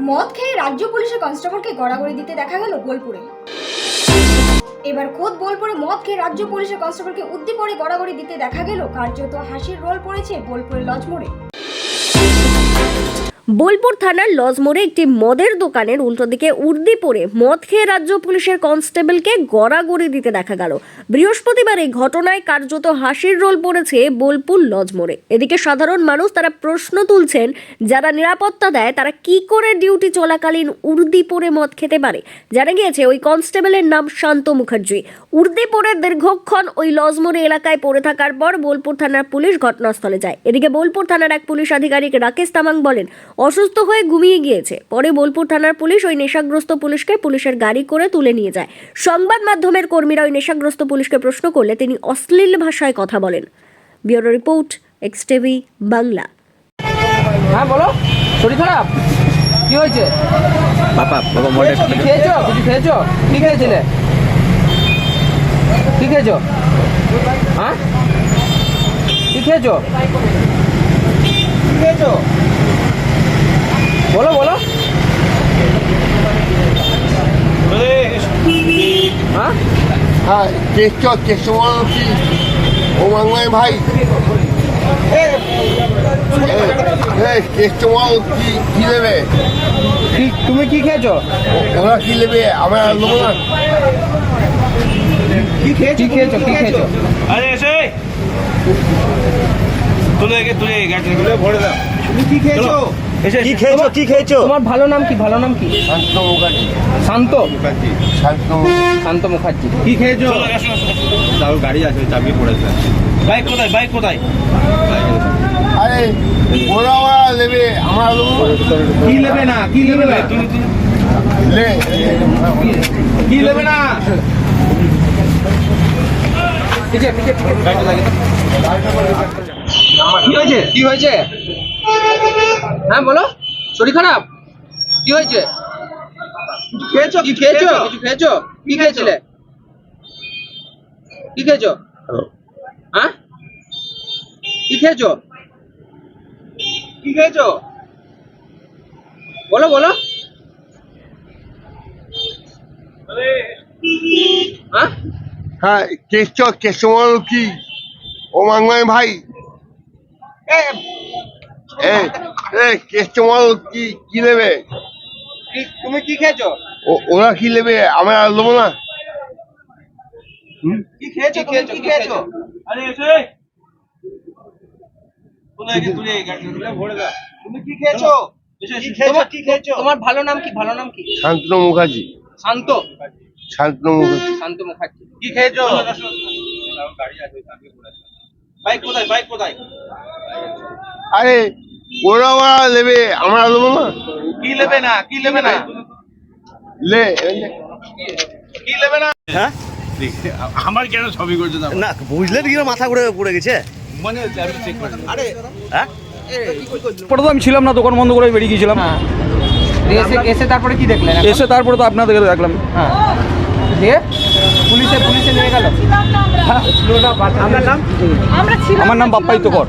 মদ খেয়ে রাজ্য পুলিশের কনস্টেবলকে গড়াগড়ি দিতে দেখা গেল বোলপুরে। এবার খোদ বোলপুরে মদ খেয়ে রাজ্য পুলিশের কনস্টেবলকে উদ্দীপরে গড়াগড়ি দিতে দেখা গেল, কার্যত হাসির রোল পড়েছে বোলপুরের লজমোড়ে। বোলপুর থানার লজমোড়ে একটি মদের দোকানের উল্টো দিকে উর্দি পরে মদ খেয়ে রাজ্য পুলিশের কনস্টেবলকে গড়াগড়ি দিতে দেখা গেল। বৃহস্পতিবার এই ঘটনায় কার্যত হাসির রোল পড়েছে বোলপুর লজমোড়ে এদিকে সাধারণ মানুষ তারা প্রশ্ন তুলছেন, যারা নিরাপত্তা দেয় তারা কি করে ডিউটি চলাকালীন উর্দি পরে মদ খেতে পারে? জানা গিয়েছে, ওই কনস্টেবলের নাম শান্ত মুখার্জি। উর্দি পরে দীর্ঘক্ষণ ওই লজমোড়ে এলাকায় পড়ে থাকার পর বোলপুর থানার পুলিশ ঘটনাস্থলে যায়। এদিকে বোলপুর থানার এক পুলিশ আধিকারিক রাকেশ তামাং বলেন অসুস্থ হয়ে ঘুমিয়ে গিয়েছে। পরে বোলপুর থানার পুলিশ ওই নেশাগ্রস্ত পুলিশকে পুলিশের গাড়ি করে তুলে নিয়ে যায়। সংবাদ মাধ্যমের কর্মীরা ওই নেশাগ্রস্ত পুলিশকে প্রশ্ন করলে তিনি অশ্লীল ভাষায় কথা বলেন। Bureau report X TV Bangla. হ্যাঁ বলো। শরীর খারাপ? কি হয়েছে? বাবা বাবা মডেল কি খেয়েছো? কিছু খেয়েছো? কি খেয়েছিলে? কি খেয়েছো? হ্যাঁ? কি খেয়েছো? কি খেয়েছো? বলো বলো। হ্যাঁ? হ্যাঁ কেষ্ট কেষ্টবল কি? ও মাংমাই ভাই। কেষ্টবল কি কি নেবে কি তুমি কি খেয়েছো? ওরা কি নেবে আমরা নেব না। কি খেয়েছো? কি খেয়েছো? কি খেয়েছো? আরে এসে। তুলে তুলে ভরে দাও। তুমি কি খেয়েছো? কি খেয়েছো? কি খেয়েছো? তোমার ভালো নাম কি? ভালো নাম কি? শান্ত মুখার্জি। শান্ত? শান্ত শান্ত মুখার্জি। কি খেয়েছো? দাও গাড়ি আছে চাবি পড়েছে। বাইক কোথায়? বাইক কোথায়? আরে ওরা ওরা নেবে আমরা কি নেবে না? কি নেবে না? লে কি নেবে না? কি হয়েছে? কি হয়েছে? হ্যাঁ বলো। শরীর খারাপ? কি হয়েছে? খেয়েছো? কি খেয়েছো? কিছু খেয়েছো? কি খেয়েছিলে? কি খেয়েছো? হ্যাঁ? কি খেয়েছো? কি খেয়েছো? বলো বলো। হ্যাঁ? হ্যাঁ কেষ্ট কেষ্টবল কি? ও মাংমাই ভাই। এ এ কি কি নেবে? তুমি কি খেয়েছো? ওরা কি নেবে? আমরা নেব না। কি খেয়েছো খেয়েছো কি খেয়েছো? আরে এসে তুলে গে তুলে গাড়িগুলো ভরে দাও। তুমি কি খেয়েছো? কি খেয়েছো? তোমার ভালো নাম কি? ভালো নাম কি? শান্ত মুখার্জি। শান্ত। শান্ত মুখার্জি। শান্ত মুখার্জি। কি খেয়েছো? বাইক কোথায়? বাইক কোথায়? আরে ওরা ওরা নেবে আমরা নেব না। কি নেবে না কি নেবে না? লে। কি নেবে না? হ্যাঁ? আমার কেন ছবি করছ না না বুঝলেন মাথা ঘুরে পড়ে গেছে। মনে আমি চেক করে আরে হ্যাঁ? পরে আমি ছিলাম না দোকান বন্ধ করে বেরিয়ে গিয়েছিলাম। হ্যাঁ। এসে তারপরে কি দেখলেন? এসে তারপরে তো আপনাদেরকে দেখলাম। হ্যাঁ। দিয়ে পুলিশে পুলিশে নিয়ে গেল। আমার। নাম? বাপ্পাই তো কর